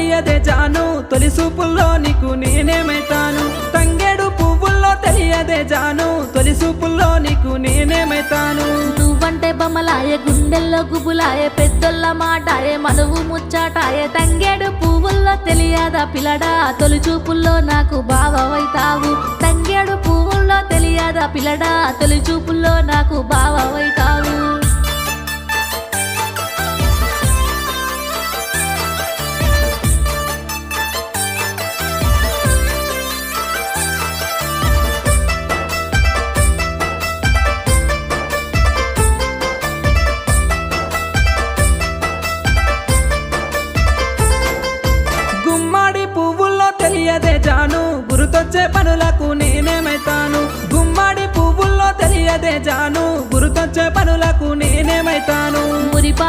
తెలియదే జాను తొలి సూపుల్లో నీకు నేనేమైతాను. తంగేడు పువ్వుల్లో తెలియదే జాను తొలి సూపుల్లో నీకు నేనేమైతాను. నువ్వంటే బొమ్మలాయే గుండెల్లో గుబులాయే పెద్దోళ్ళ మాటాయే మనవు ముచ్చాటాయే. తంగేడు పువ్వుల్లో తెలియదా పిల్లడా తొలి చూపుల్లో నాకు బావవైతావు. తంగేడు పువ్వుల్లో తెలియదా పిల్లడా తొలి చూపుల్లో నాకు బావవైతావు. తెలియదే జాను. గురుతొచ్చే పనులకు నేనేమైతాను? గుమ్మడి పువ్వుల్లో తెలియదే జాను. గురుతొచ్చే పనులకు నేనేమైతాను